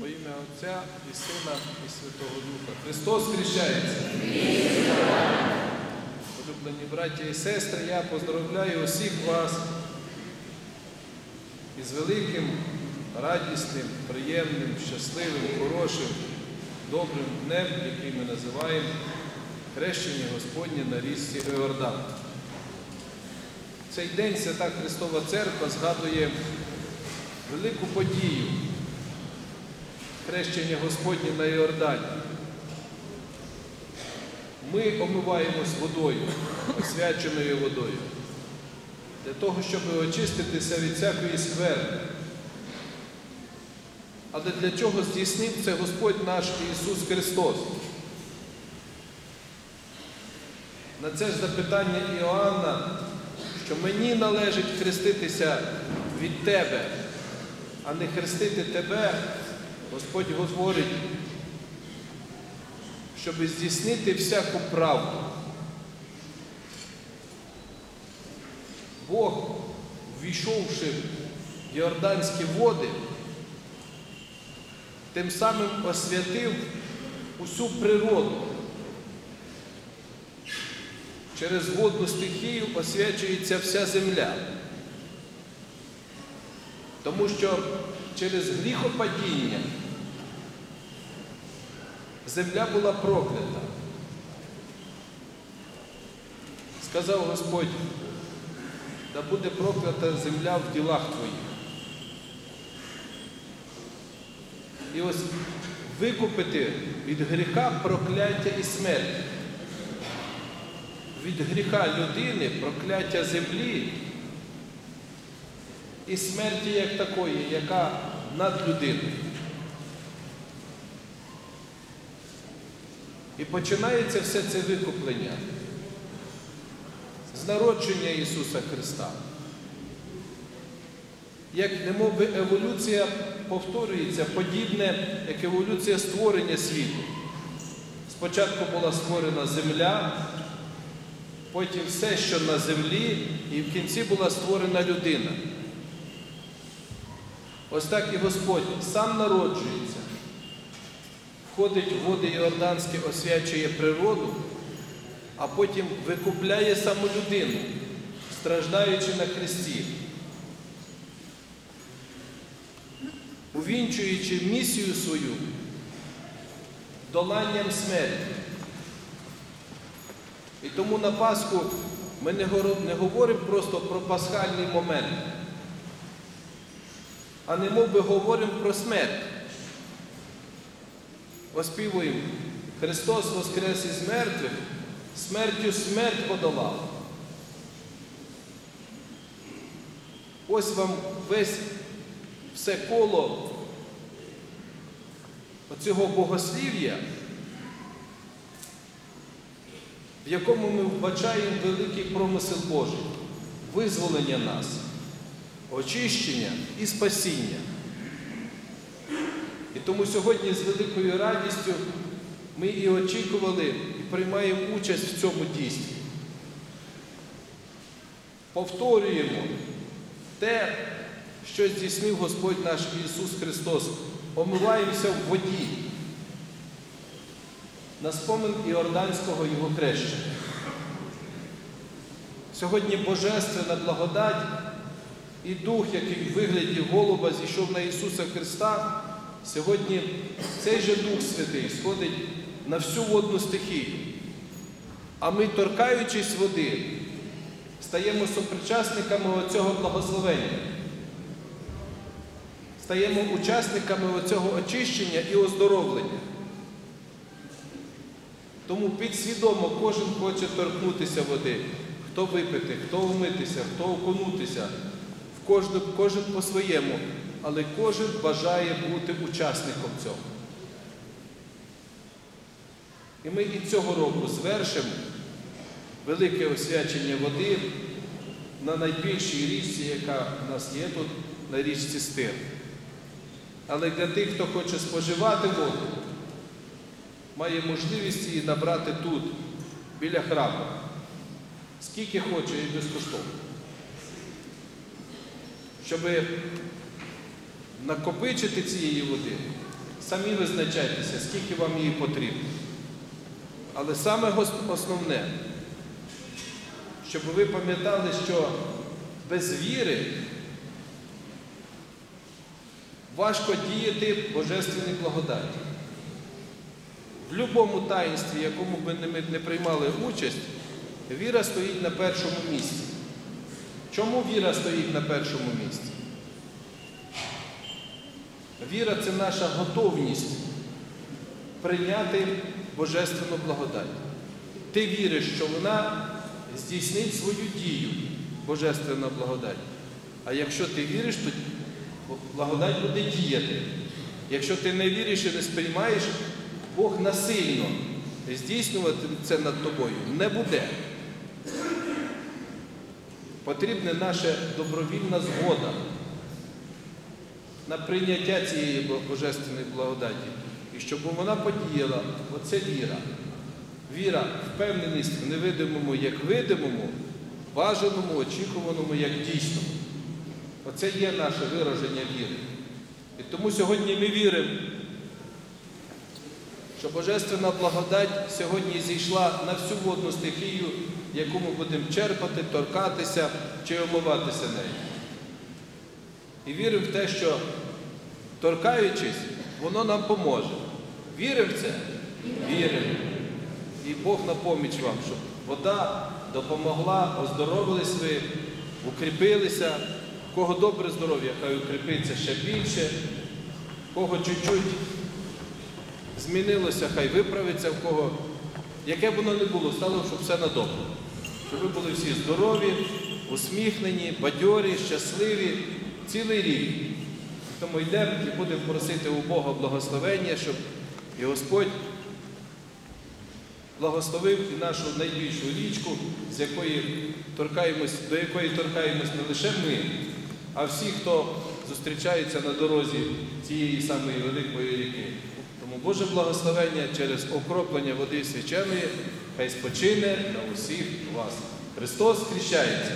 Во ім'я Отця і Сина і Святого Духа. Христос хрещається. Улюблені браття і сестри, я поздравляю усіх вас із великим, радісним, приємним, щасливим, хорошим, добрим днем, який ми називаємо хрещення Господнє на річці Іордан. Цей день Свята Христова Церква згадує велику подію хрещення Господнє на Іордані. Ми омиваємось водою, освяченою водою, для того, щоб очиститися від всякої скверни. Але для чого здійснив це Господь наш Ісус Христос? На це ж запитання Іоанна, що мені належить хреститися від Тебе, а не хрестити Тебе, Господь говорить, щоб здійснити всяку правду. Бог, ввійшовши в Йорданські води, тим самим освятив усю природу. Через водну стихію освячується вся земля. Тому що через гріхопадіння земля була проклята. Сказав Господь, да буде проклята земля в ділах твоїх. І ось викупити від гріха прокляття і смерть. Від гріха людини, прокляття землі і смерті як такої, яка над людиною. І починається все це викуплення з народження Ісуса Христа. Як немов еволюція повторюється, подібне, як еволюція створення світу. Спочатку була створена земля, потім все, що на землі, і в кінці була створена людина. Ось так і Господь сам народжується, входить в води Йорданські, освячує природу, а потім викупляє саму людину, страждаючи на хресті, увінчуючи місію свою доланням смерті. І тому на Пасху ми не говоримо просто про пасхальний момент а не мов би говоримо про смерть. Оспівуємо, Христос воскрес із мертвих, смертю смерть подолав. Ось вам весь все коло оцього богослів'я, в якому ми вбачаємо великий промисел Божий, визволення нас очищення і спасіння. І тому сьогодні з великою радістю ми і очікували, і приймаємо участь в цьому дійстві. Повторюємо те, що здійснив Господь наш Ісус Христос. Омиваємося в воді на спомин Іорданського Його хрещення. Сьогодні Божественна благодать і Дух, який в вигляді голуба зійшов на Ісуса Христа, сьогодні цей же Дух Святий сходить на всю водну стихію. А ми, торкаючись води, стаємо сопричасниками оцього благословення, стаємо учасниками оцього очищення і оздоровлення. Тому підсвідомо кожен хоче торкнутися води, хто випити, хто вмитися, хто окунутися. Кожен по-своєму, але кожен бажає бути учасником цього. І ми і цього року звершимо велике освячення води на найбільшій річці, яка в нас є тут, на річці Стир. Але для тих, хто хоче споживати воду, має можливість її набрати тут, біля храму. Скільки хоче і безкоштовно щоб накопичити цієї води, самі визначайтеся, скільки вам її потрібно. Але саме основне, щоб ви пам'ятали, що без віри важко діяти божественній благодаті. В будь-якому таїнстві, якому би ми не приймали участь, віра стоїть на першому місці. Чому віра стоїть на першому місці? Віра це наша готовність прийняти божественну благодать. Ти віриш, що вона здійснить свою дію, божественна благодать. А якщо ти віриш, то благодать буде діяти. Якщо ти не віриш і не сприймаєш, Бог насильно здійснювати це над тобою не буде. Потрібна наша добровільна згода на прийняття цієї божественної благодаті. І щоб вона подіяла, оце віра. Віра, впевненість в невидимому як видимому, бажаному, очікуваному як дійсному. Оце є наше вираження віри. І тому сьогодні ми віримо, що Божественна благодать сьогодні зійшла на всю водну стихію, яку ми будемо черпати, торкатися чи омиватися нею. І віримо в те, що торкаючись, воно нам поможе. Віримо в це? Віримо. І Бог на поміч вам, щоб вода допомогла, оздоровились ви, укріпилися. Кого добре здоров'я, хай укріпиться ще більше, кого чуть-чуть змінилося, хай виправиться, в кого, яке б воно не було, стало, щоб все на добре. Щоб ви були всі здорові, усміхнені, бадьорі, щасливі цілий рік. Тому йдемо і будемо просити у Бога благословення, щоб і Господь благословив і нашу найбільшу річку, з якої торкаємось, до якої торкаємось не лише ми, а всі, хто зустрічається на дорозі цієї самої великої ріки. Тому Боже благословення через окроплення води свяченої хай спочине на усіх вас. Христос хрещається.